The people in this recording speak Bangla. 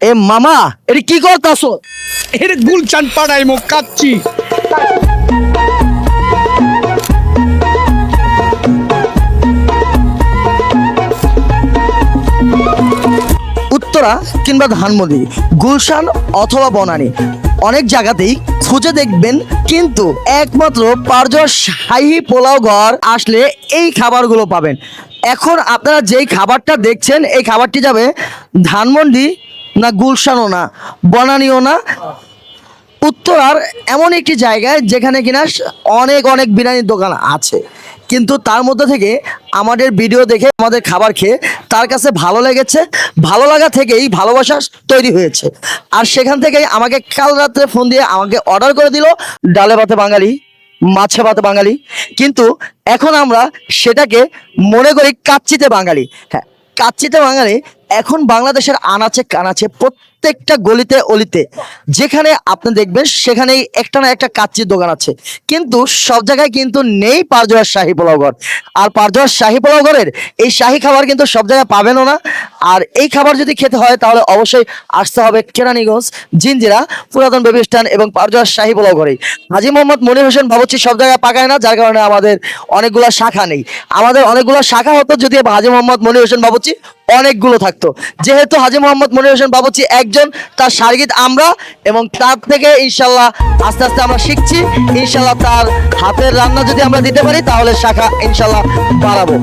এ মামা এটা কি করতাছ? এর গুলচান পাড়াই মুখ কাচ্ছি উত্তরা কিংবা ধানমন্ডি গুলশান অথবা বনানী অনেক জায়গাতেই খুঁজে দেখবেন কিন্তু একমাত্র পারজোয়ার শাহী পোলাও ঘর আসলে এই খাবারগুলো পাবেন। এখন আপনারা যেই খাবারটা দেখছেন এই খাবারটি যাবে ধানমন্ডি না গুলশানও না, বনানীও না। উত্তরার এমন একটি জায়গায় যেখানে কিনা অনেক অনেক বিরিয়ানির দোকান আছে। কিন্তু তার মধ্যে থেকে আমাদের ভিডিও দেখে আমাদের খাবার খেয়ে তার কাছে ভালো লেগেছে, ভালো লাগা থেকেই ভালোবাসা তৈরি হয়েছে। আর সেখান থেকেই আমাকে কাল রাত্রে ফোন দিয়ে আমাকে অর্ডার করে দিল ডালে ভাতে বাঙালি, মাছে ভাতে বাঙালি। কিন্তু এখন আমরা সেটাকে মনে করি কাচ্চিতে বাঙালি। হ্যাঁ কাচ্চিতে বাঙালি এখন বাংলাদেশের আনাচে কানাচে প্রত্যেকটা গলিতে অলিতে, যেখানে আপনি দেখবেন সেখানে একটা না একটা কাচ্চির দোকান আছে। কিন্তু সব জায়গায় কিন্তু নেই পারজোয়ার শাহী পোলাও ঘর। আর পারজোয়ার শাহী পোলাও ঘরের এই শাহী খাবার কিন্তু সব জায়গায় পাবেনও না। আর এই খাবার যদি খেতে হয় তাহলে অবশ্যই আসতে হবে কেরানীগঞ্জ জিঞ্জিরা পুরাতন বেবি এবং পারজোয়ার শাহী পোলাও ঘরে হাজি মোহাম্মদ মনির হোসেন ভাবছি সব জায়গায় পাকায় না, যার কারণে আমাদের অনেকগুলো শাখা নেই। আমাদের অনেকগুলো শাখা হতো যদি হাজি মোহাম্মদ মনির হোসেন বাবুচি অনেকগুলো থাকতো। যেহেতু হাজি মোহাম্মদ মনির হোসেন বাবুচি একজন তার সার্গিত আমরা এবং তার থেকে ইনশাল্লাহ আস্তে আস্তে আমরা শিখছি। ইনশাল্লাহ তার হাতের রান্না যদি আমরা দিতে পারি, তাহলে শাখা ইনশাল্লাহ বাড়াবো।